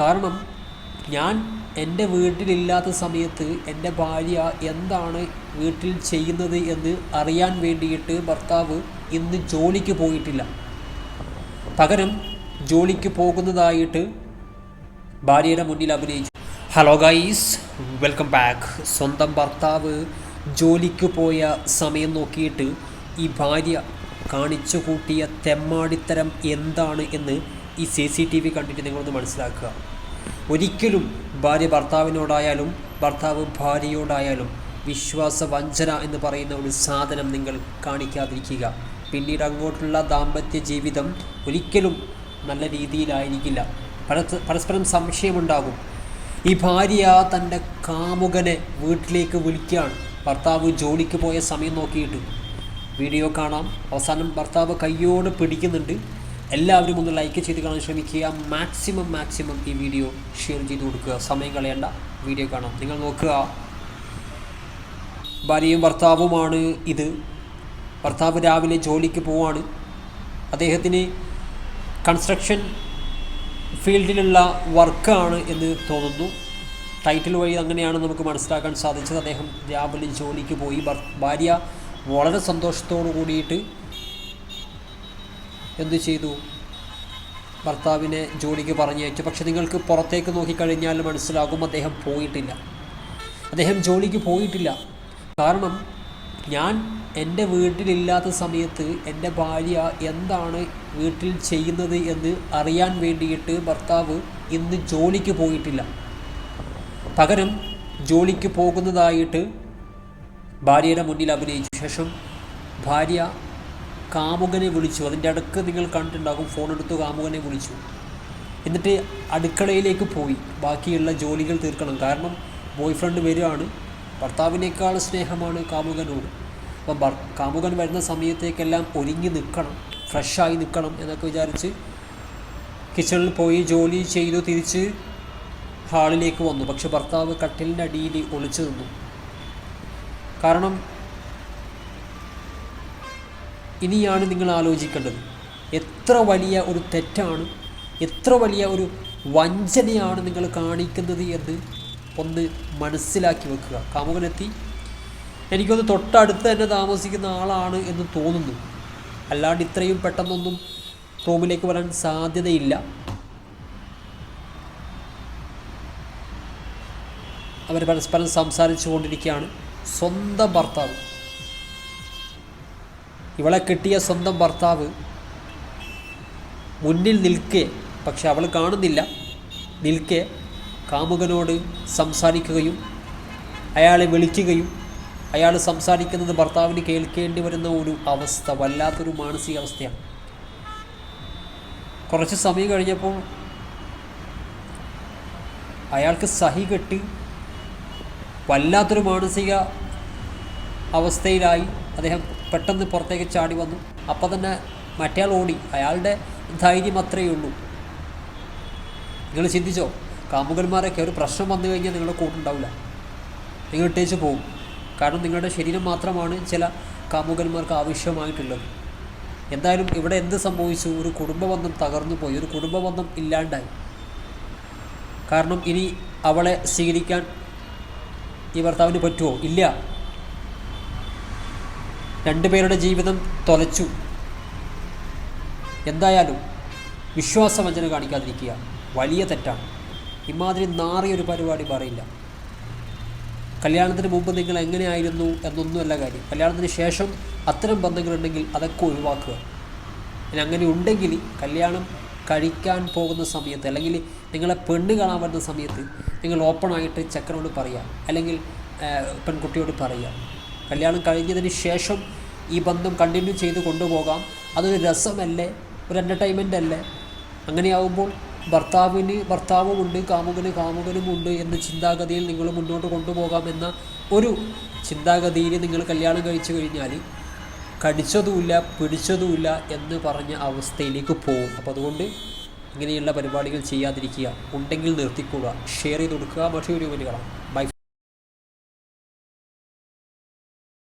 കാരണം ഞാൻ എന്റെ വീട്ടിലില്ലാത്ത സമയത്ത് എന്റെ ഭാര്യ എന്താണ് വീട്ടിൽ ചെയ്യുന്നത് എന്ന് അറിയാൻ വേണ്ടിയിട്ട് ഭർത്താവ് ഇന്ന് ജോലിക്ക് പോയിട്ടില്ല. പകരം ജോലിക്ക് പോകുന്നതായിട്ട് ഭാര്യയുടെ മുന്നിൽ അഭിനയിച്ചു. ഹലോ ഗൈസ് വെൽക്കം ബാക്ക് സ്വന്തം ഭർത്താവ് ജോലിക്ക് പോയ സമയം നോക്കിയിട്ട് ഈ ഭാര്യ കാണിച്ചു കൂട്ടിയ തെമ്മാടിത്തരം എന്താണ് എന്ന് ഈ സി സി ടി വി കണ്ടിട്ട് നിങ്ങളൊന്ന് മനസ്സിലാക്കുക. ഒരിക്കലും ഭാര്യ ഭർത്താവിനോടായാലും ഭർത്താവ് ഭാര്യയോടായാലും വിശ്വാസ വഞ്ചന എന്ന് പറയുന്ന ഒരു സാധനം നിങ്ങൾ കാണിക്കാതിരിക്കുക. പിന്നീട് അങ്ങോട്ടുള്ള ദാമ്പത്യ ജീവിതം ഒരിക്കലും നല്ല രീതിയിലായിരിക്കില്ല. പരസ് പരസ്പരം സംശയമുണ്ടാകും. ഈ ഭാര്യ തന്റെ കാമുകനെ വീട്ടിലേക്ക് വിളിക്കുകയാണ്. ഭർത്താവ് ജോലിക്ക് പോയ സമയം നോക്കിയിട്ട്. വീഡിയോ കാണാം. അവസാനം ഭർത്താവ് കയ്യോട് പിടിക്കുന്നുണ്ട്. എല്ലാവരും ഒന്ന് ലൈക്ക് ചെയ്ത് കാണാൻ ശ്രമിക്കുക. മാക്സിമം മാക്സിമം ഈ വീഡിയോ ഷെയർ ചെയ്ത് കൊടുക്കുക. സമയം കളയണ്ട. വീഡിയോ കാണാം. നിങ്ങൾ നോക്കുക. ഭാര്യയും ഭർത്താവുമാണ് ഇത്. ഭർത്താവ് രാവിലെ ജോലിക്ക് പോവാണ്. അദ്ദേഹത്തിന് കൺസ്ട്രക്ഷൻ ഫീൽഡിലുള്ള വർക്കാണ് എന്ന് തോന്നുന്നു. ടൈറ്റിൽ വഴി അങ്ങനെയാണ് നമുക്ക് മനസ്സിലാക്കാൻ സാധിച്ചത്. അദ്ദേഹം രാവിലെ ജോലിക്ക് പോയി. ഭാര്യ വളരെ സന്തോഷത്തോടു കൂടിയിട്ട് എന്ത് ചെയ്തു? ഭർത്താവിനെ ജോലിക്ക് പറഞ്ഞയച്ചു പക്ഷെ നിങ്ങൾക്ക് പുറത്തേക്ക് നോക്കിക്കഴിഞ്ഞാൽ മനസ്സിലാകും അദ്ദേഹം പോയിട്ടില്ല. അദ്ദേഹം ജോലിക്ക് പോയിട്ടില്ല. കാരണം ഞാൻ എന്റെ വീട്ടിലില്ലാത്ത സമയത്ത് എന്റെ ഭാര്യ എന്താണ് വീട്ടിൽ ചെയ്യുന്നത് എന്ന് അറിയാൻ വേണ്ടിയിട്ട് ഭർത്താവ് ഇന്ന് ജോലിക്ക് പോയിട്ടില്ല. പകരം ജോലിക്ക് പോകുന്നതായിട്ട് ഭാര്യയുടെ മുന്നിൽ അഭിനയിച്ച. ശേഷം ഭാര്യ കാമുകനെ വിളിച്ചു. അതിന്റെ അടുക്ക് നിങ്ങൾ കണ്ടിട്ടുണ്ടാകും. ഫോൺ എടുത്ത് കാമുകനെ വിളിച്ചു. എന്നിട്ട് അടുക്കളയിലേക്ക് പോയി. ബാക്കിയുള്ള ജോലികൾ തീർക്കണം. കാരണം ബോയ് ഫ്രണ്ട് വരികയാണ് ഭർത്താവിനേക്കാൾ സ്നേഹമാണ് കാമുകനോട്. അപ്പം കാമുകൻ വരുന്ന സമയത്തേക്കെല്ലാം ഒരുങ്ങി നിൽക്കണം ഫ്രഷായി നിൽക്കണം എന്നൊക്കെ വിചാരിച്ച് കിച്ചണിൽ പോയി ജോലി ചെയ്തു തിരിച്ച് ഹാളിലേക്ക് വന്നു. പക്ഷെ ഭർത്താവ് കട്ടിലിന്റെ അടിയിൽ ഒളിച്ചു നിന്നു. കാരണം ഇനിയാണ് നിങ്ങൾ ആലോചിക്കേണ്ടത്. എത്ര വലിയ ഒരു തെറ്റാണ് എത്ര വലിയ ഒരു വഞ്ചനയാണ് നിങ്ങൾ കാണിക്കുന്നത് എന്ന് ഒന്ന് മനസ്സിലാക്കി വെക്കുക. കാമുകനെത്തി എനിക്കൊന്ന് തൊട്ടടുത്ത് തന്നെ താമസിക്കുന്ന ആളാണ് എന്ന് തോന്നുന്നു. അല്ലാണ്ട് ഇത്രയും പെട്ടെന്നൊന്നും റൂമിലേക്ക് വരാൻ സാധ്യതയില്ല. അവർ പരസ്പരം സംസാരിച്ചു കൊണ്ടിരിക്കുകയാണ് സ്വന്തം ഭർത്താവ്. ഇവളെ കിട്ടിയ സ്വന്തം ഭർത്താവ് മുന്നിൽ നിൽക്കെ പക്ഷെ അവൾ കാണുന്നില്ല. നിൽക്കെ കാമുകനോട് സംസാരിക്കുകയും അയാളെ വിളിക്കുകയും അയാൾ സംസാരിക്കുന്നത് ഭർത്താവിന് കേൾക്കേണ്ടി വരുന്ന ഒരു അവസ്ഥ വല്ലാത്തൊരു മാനസികാവസ്ഥയാണ്. കുറച്ച് സമയം കഴിഞ്ഞപ്പോൾ അയാൾക്ക് സഹി കെട്ടി വല്ലാത്തൊരു മാനസിക അവസ്ഥയിലായി. അദ്ദേഹം പെട്ടെന്ന് പുറത്തേക്ക് ചാടി വന്നു. അപ്പോൾ തന്നെ മറ്റേയാൾ ഓടി. അയാളുടെ ധൈര്യം അത്രയേ ഉള്ളൂ. നിങ്ങൾ ചിന്തിച്ചോ? കാമുകന്മാരൊക്കെ ഒരു പ്രശ്നം വന്നു കഴിഞ്ഞാൽ നിങ്ങളുടെ കൂട്ടുണ്ടാവില്ല നിങ്ങൾ ഇട്ടേച്ച് പോകും കാരണം നിങ്ങളുടെ ശരീരം മാത്രമാണ് ചില കാമുകന്മാർക്ക് ആവശ്യമായിട്ടുള്ളത്. എന്തായാലും ഇവിടെ എന്ത് സംഭവിച്ചു? ഒരു കുടുംബബന്ധം തകർന്നു പോയി. ഒരു കുടുംബബന്ധം ഇല്ലാണ്ടായി. കാരണം ഇനി അവളെ സ്വീകരിക്കാൻ ഈ ഭർത്താവിന് പറ്റുമോ? ഇല്ല. രണ്ടുപേരുടെ ജീവിതം തൊലച്ചു. എന്തായാലും വിശ്വാസവഞ്ചന കാണിക്കാതിരിക്കുക വലിയ തെറ്റാണ്. ഇമാതിരി നാറിയൊരു പരിപാടി പറയില്ല. കല്യാണത്തിന് മുമ്പ് നിങ്ങൾ എങ്ങനെയായിരുന്നു എന്നൊന്നുമല്ല കാര്യം. കല്യാണത്തിന് ശേഷം അത്തരം ബന്ധങ്ങളുണ്ടെങ്കിൽ അതൊക്കെ ഒഴിവാക്കുക. ഇനി അങ്ങനെ ഉണ്ടെങ്കിൽ കല്യാണം കഴിക്കാൻ പോകുന്ന സമയത്ത് അല്ലെങ്കിൽ നിങ്ങളെ പെണ്ണ് കാണാൻ വരുന്ന സമയത്ത് നിങ്ങൾ ഓപ്പണായിട്ട് ചെക്കനോട് പറയുക അല്ലെങ്കിൽ പെൺകുട്ടിയോട് പറയുക. കല്യാണം കഴിഞ്ഞതിന് ശേഷം ഈ ബന്ധം കണ്ടിന്യൂ ചെയ്ത് കൊണ്ടുപോകാം. അതൊരു രസമല്ലേ? ഒരു എന്റർടൈൻമെന്റ് അല്ലേ? അങ്ങനെയാവുമ്പോൾ ഭർത്താവിന് ഭർത്താവുമുണ്ട് കാമുകന് കാമുകനുമുണ്ട് എന്ന ചിന്താഗതിയിൽ നിങ്ങൾ മുന്നോട്ട് കൊണ്ടുപോകാം എന്ന ഒരു ചിന്താഗതിയിൽ നിങ്ങൾ കല്യാണം കഴിച്ചു കഴിഞ്ഞാൽ കടിച്ചതുമില്ല പിടിച്ചതുമില്ല എന്ന് പറഞ്ഞ അവസ്ഥയിലേക്ക് പോകും. അപ്പോൾ അതുകൊണ്ട് ഇങ്ങനെയുള്ള പരിപാടികൾ ചെയ്യാതിരിക്കുക. ഉണ്ടെങ്കിൽ നിർത്തിക്കുക ഷെയർ ചെയ്ത് കൊടുക്കുക. മറ്റൊരു വീഡിയോ കാണാം. ബൈ